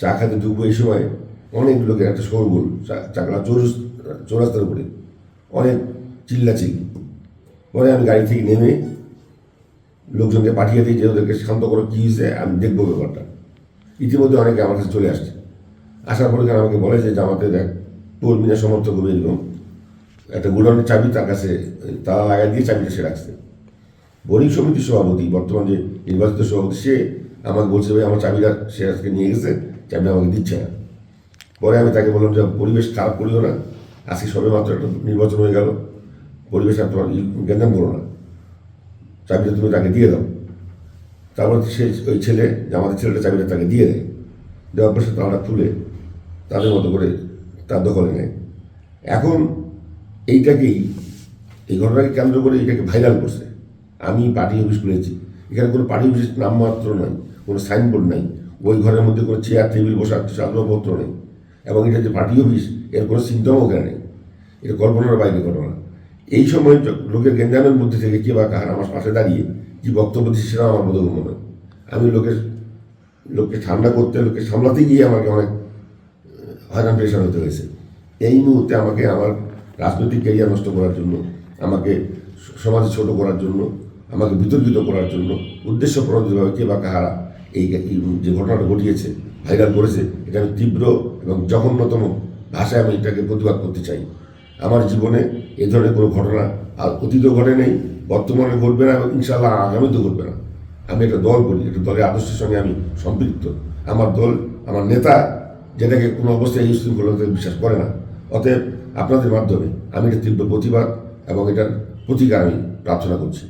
চা খাতে ঢুকবো এই সময়, অনেক লোকের একটা শোরগোল চাকরা চৌর চৌরাস্তার উপরে। অনেক চিল্লাচিল্লি পরে আমি গাড়ি থেকে নেমে লোকজনকে পাঠিয়ে দিই যে, ওদেরকে শান্ত করো, কী হয়েছে? আমি দেখব ব্যাপারটা। ইতিমধ্যে অনেকে আমার কাছে চলে আসছে। আসার পরে তারা আমাকে বলে যে জামাতের এক কর্মীরা সমর্থক হবে এরকম। একটা গোডাউনের চাবি তার কাছে তালা লাগাই দিয়ে চাবিটা সে রাখছে। বোরিং সমিতির সভাপতি, বর্তমান যে নির্বাচিত সভাপতি, সে আমাকে বলছে, ভাই, আমার চাবিটা সে আজকে নিয়ে গেছে, চাবিটা আমাকে দিচ্ছে না। পরে আমি তাকে বললাম, যে, পরিবেশ খারাপ করিও না, আজকে সবে মাত্র একটা নির্বাচন হয়ে গেল, পরিবেশ আর তোমার গ্যাঞ্জাম করো না, চাবিটা তুমি তাকে দিয়ে দাও। তারপর সে ওই ছেলে আমাদের ছেলেটা চাবিটা তাকে দিয়ে দেয়, দেওয়ার পর সে তালাটা তুলে তাদের মতো করে তার দখলে নেয়। এখন এইটাকেই, এই ঘটনাকে কেন্দ্র করে এটাকে ভাইরাল করছে। আমি পার্টি অফিস খুলেছি, এখানে কোনো পার্টি অফিস নামমাত্র নাই কোনো সাইনবোর্ড নাই। ওই ঘরের মধ্যে কোনো চেয়ার টেবিল বসার আসবাবপত্র নেই। এবং এটা যে পার্টি অফিস, এর কোনো সিমটমও ওখানে নেই। এটা কল্পনার বাইরে ঘটনা। এই সময় লোকের গেঞ্জামের মধ্যে থেকে কে বা কাহার আমার পাশে দাঁড়িয়ে কি বক্তব্য দিচ্ছে সেটাও আমার বোধগম্য নয়। আমি লোকের, লোককে ঠান্ডা করতে, লোককে সামলাতে গিয়ে আমাকে অনেক হয়রান, পেরেশান হতে হয়েছে। এই মুহূর্তে আমাকে আমার রাজনৈতিক ক্যারিয়ার নষ্ট করার জন্য, আমাকে সমাজে ছোট করার জন্য, আমাকে বিতর্কিত করার জন্য, উদ্দেশ্য প্রণোদিতভাবে কে বা কাহারা এই যে ঘটনাটা ঘটিয়েছে ভাইরাল করেছে, এটা আমি তীব্র এবং জঘন্যতম ভাষায় আমি এটাকে প্রতিবাদ করতে চাই। আমার জীবনে এ ধরনের কোনো ঘটনা আর অতীতও ঘটে নেই বর্তমানে ঘটবে না এবং ইনশাল্লাহ আগামীতেও ঘটবে না। আমি একটা দল করি, একটা দলের আদর্শের সঙ্গে আমি সম্পৃক্ত। আমার দল, আমার নেতা যেটাকে কোনো অবস্থায় এই শৃঙ্খলতা বিশ্বাস করে না। অতএব আপনাদের মাধ্যমে আমি এটা তীব্র প্রতিবাদ এবং এটার প্রতিকার আমি প্রার্থনা করছি।